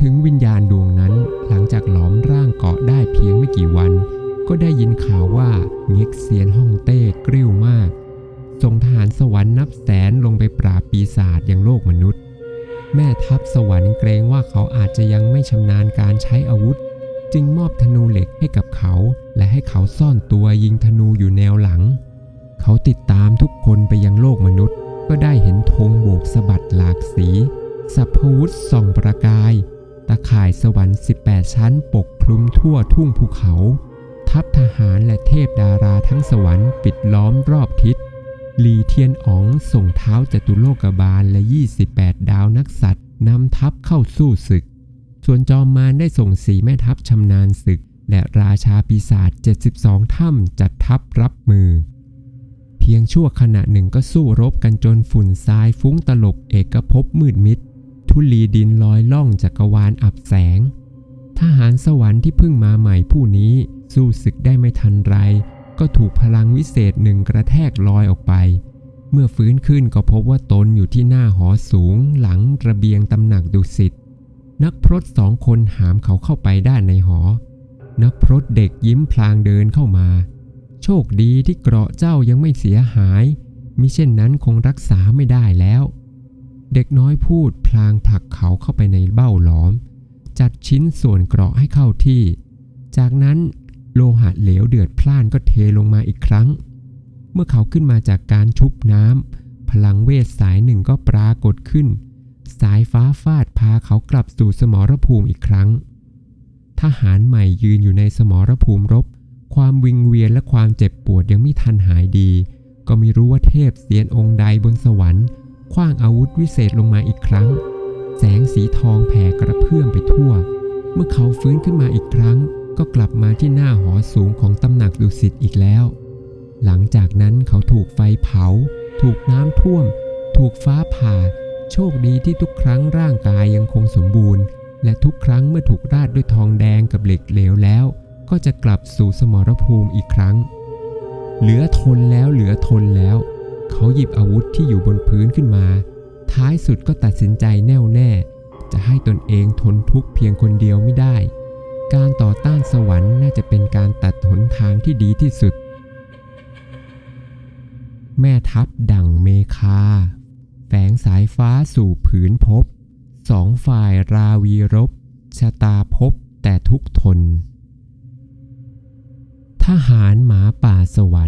ถึงวิญญาณดวงนั้นหลังจากหลอมร่างเกาะได้เพียงไม่กี่วัน ก็ได้ยินข่าวว่าเง็กเซียนฮ่องเต้กริ้วมากส่งทหารสวรรค์นับแสนลงไปปราบปีศาจยังโลกมนุษย์ แม่ทัพสวรรค์เกรงว่าเขาอาจจะยังไม่ชำนาญการใช้อาวุธ จึงมอบธนูเหล็กให้กับเขา และให้เขาซ่อนตัวยิงธนูอยู่แนวหลัง เขาติดตามทุกคนไปยังโลกมนุษย์ ก็ได้เห็นธงโบกสะบัดหลากสีสัพพวุธส่องประกาย ตะข่ายสวรรค์ 18 ชั้นปกคลุมทั่วทุ่งภูเขา ทัพทหารและเทพดาราทั้งสวรรค์ปิดล้อมรอบทิศหลีเทียนอ๋องส่งเท้าจตุโลกบาลและ 28 ดาวนักสัตว์นำทัพเข้าสู้ศึก ส่วนจอมมารได้ส่งสีแม่ทัพชำนาญศึก และราชาปีศาจ 72 ถ้ำจัดทัพรับมือ เพียงชั่วขณะหนึ่งก็สู้รบกันจนฝุ่นทรายฟุ้งตลบเอกภพมืดมิด ทุลีดินลอยล่องจักรวาลอับแสง ทหารสวรรค์ที่เพิ่งมาใหม่ผู้นี้สู้ศึกได้ไม่ทันไร ก็ถูกพลังวิเศษหนึ่งกระแทกลอยออกไป เมื่อฟื้นขึ้นก็พบว่าตนอยู่ที่หน้าหอสูงหลังระเบียงตำหนักดุสิตนักพรตสองคนหามเขาเข้าไปด้านในหอ นักพรตเด็กยิ้มพลางเดินเข้ามา โชคดีที่เกราะเจ้ายังไม่เสียหายมิเช่นนั้นคงรักษาไม่ได้แล้ว เด็กน้อยพูดพลางผลักเขาเข้าไปในเบ้าหลอม จัดชิ้นส่วนเกราะให้เข้าที่ จากนั้นโลหะเหลวเดือดพล่านก็เทลงมาอีกครั้ง เมื่อเขาขึ้นมาจากการชุบน้ำพลังเวทสายหนึ่งก็ปรากฏขึ้น สายฟ้าฟาดพาเขากลับสู่สมรภูมิอีกครั้ง ทหารใหม่ยืนอยู่ในสมรภูมิรบ ความวิงเวียนและความเจ็บปวดยังไม่ทันหายดี ก็ไม่รู้ว่าเทพเสียนองค์ใดบนสวรรค์ คว้างอาวุธวิเศษลงมาอีกครั้ง แสงสีทองแผ่กระเพื่อมไปทั่ว เมื่อเขาฟื้นขึ้นมาอีกครั้ง ก็กลับมาที่หน้าหอสูงของตำหนักดุสิตอีกแล้ว หลังจากนั้นเขาถูกไฟเผา ถูกน้ำท่วม ถูกฟ้าผ่า โชคดีที่ทุกครั้งร่างกายยังคงสมบูรณ์ และทุกครั้งเมื่อถูกราดด้วยทองแดงกับเหล็กเหลวแล้ว ก็จะกลับสู่สมรภูมิอีกครั้ง เหลือทนแล้วเหลือทนแล้ว เขาหยิบอาวุธที่อยู่บนพื้นขึ้นมา ท้ายสุดก็ตัดสินใจแน่วแน่ จะให้ตนเองทนทุกข์เพียงคนเดียวไม่ได้ การต่อต้านสวรรค์น่าจะเป็นการตัดหนทางที่ดีที่สุด แม่ทัพดั่งเมคา แฝงสายฟ้าสู่ผืนภพสองฝ่ายราวีรบ ชะตาภพแต่ทุกทน ทหารหมาป่าสวรรค์